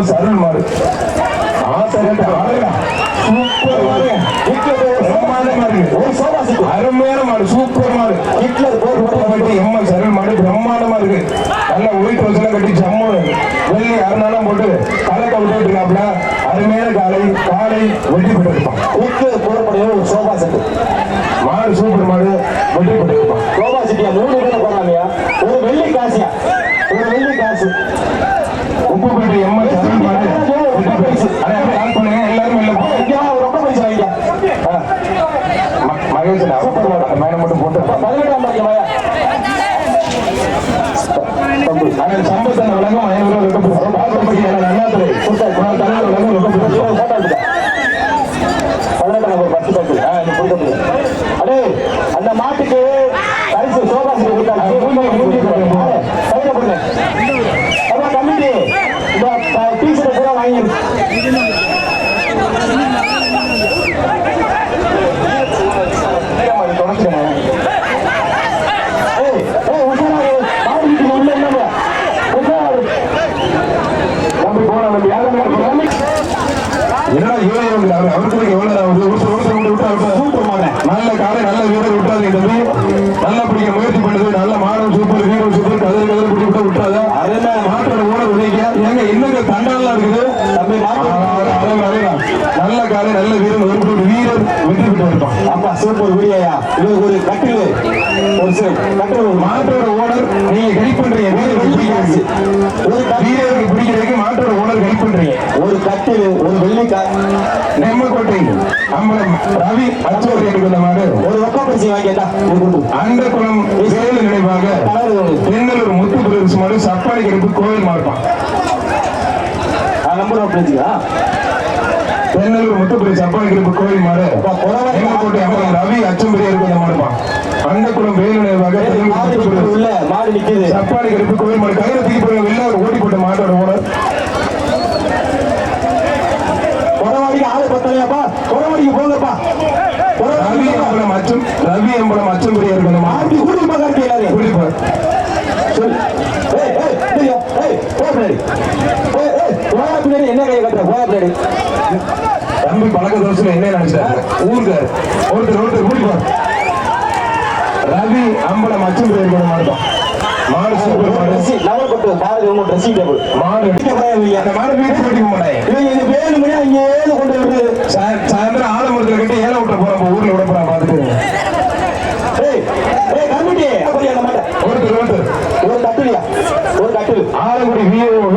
M அருள் மாடு ஆசகட்ட ஆளுடா super மாடு பிரம்மாண்டமா இருக்கு ஒரு சோபா செட் அருமையான மாடு சூப்பர் மாடு ஹிட்லர் போர் கோட்டப்பட்டி எம்மா சரண் மாடு பிரம்மாண்டமா இருக்கு. நல்லா ஒயிட் ரோஸ்லாம் கட்டி ஜம்மு வெள்ளி அருணாலாம் போட்டு கலக்க விட்டு இருக்காப்ல அருமையான காலை காலை வெட்டி போட்டு இருப்பான் ஹிட்லர் போர் ஒரு சோபா செட் மாடு சூப்பர் மாடு வெட்டி போட்டு இருப்பான் சோபா செட்டியா மூணு பேரை போறாங்கயா ஒரு வெள்ளி காசியா ஒரு வெள்ளி காசு உப்புப்பட்டி எம்எஸ் அருள் மாடு வெட்டி போட்டு அடே அப்படியே ஆன் பண்ணுங்க எல்லாரும் வெளில போங்க இங்க வா, ரொம்ப பைசா வாங்கிக்க ம- மகேஷ் சூப்பர் மாடு அந்த மேல மட்டும் போட்டு பதினெட்டாம் சம்பத்தன் விலங்கும் ஐநூறு ரூபாய் வெட்டப்படும் பாத்திரப்பட்டி அண்ணாத்துறை தலைவர் விலங்கும் வெட்டப்படும் போட்டோ எடுத்துக்க பதினெட்டாம் ஒரு பத்து முடியும் அடே அந்த மாட்டுக்கு பரிசு சோபா செட் கொடுத்தாங்க கமிட்டி இவ்வளவு இருக்கு அவர் அவருக்கு எவ்வளவு ஒரு ஒரு செகண்ட் விட்டு அவர் சூப்பர் மாடு நல்ல காலை நல்ல வீரர் நல்லா பிடிக்க முயற்சி பண்ணுது. நல்ல மாடும் சூப்பர் வீரர் சூப்பர் கதறி பிடிக்க விட்டு விட்டாத அருமை. மாட்டோட ஊட உதைக்க எங்க இன்னும் தண்டாலாம் இருக்குது? தம்பி. நல்ல காலை நல்ல வீரர் ஒரு வீரர் வெற்றி இருப்பான் ஆமா சூப்பர் குடியா இது ஒரு கட்டில். ஒரு சி- கட்டில் ஒரு மாட்டோட ஓனர் நீங்க ஹெல்ப் பண்றீங்க. வீரருக்கு பிடிக்கிறது ஒரு கட்டில். வீரருக்கு பிடிக்கிறதுக்கு மாட்டோட ஓனர் ஹெல்ப் பண்றீங்க. ஒரு கட்டில் ஒரு அம்பலம் ரவி அச்சோர் மாடு ஒரு ரொக்க பரிசு வாங்கிட்டா கொண்டு அண்டகுளம் வேலு நினைவாக தென்னலூர் முத்து பிரதேச மாடு சப்பாடி கருப்பு கோவில் மாறுப்பான் நம்பர் அப்படிங்களா தென்னலூர் முத்து பிரதேச சப்பாடி கருப்பு கோவில் மாடு. நெம்மக்கோட்டை அம்பலம் ரவி அச்சம்பரியா இருக்கிற மாடுப்பான் அண்டகுளம் வேலு நினைவாக உள்ள மாடு நிக்குது. சப்பாடி கருப்பு கோவில் மாடு. கையில தூக்கி போடுங்க வெளில ஒரு ஓட்டி போட்ட மாட்டோட ஓனர் கொடவாடிக்கு ஆளு பத்தலையாப்பா கொடவாடிக்கு போங்கப்பா ரவி. அம்பலம் அச்சம் ரவி மாடு மாடு கூட்டி பார்க்க எல்லாரும். குடிப்பார் சொல்லு. ஏய் ஏய் இல்லையா ஏய் போ என்ன கையை கட்டுற? போயா பின்னாடி. தம்பி பழக்க தோசையில என்ன நினைச்சாரு? ஊருக்காரு. ஒருத்தர் ஒருத்தர் குடிப்பார் ரவி அம்பலம் அச்சம்பரியா இருக்கிற மாடுதான் மாடு சூப்பர் மாடு லெவல் கொட்டு பாருங்க உங்க ட்ரெஸ்ஸிங் டேபிள் மாடு மாடு. வீட்டு கட்டிக்க மாட்டேன் இவங்க வேணும் மணி அங்கே ஏழு கொண்டு வருது He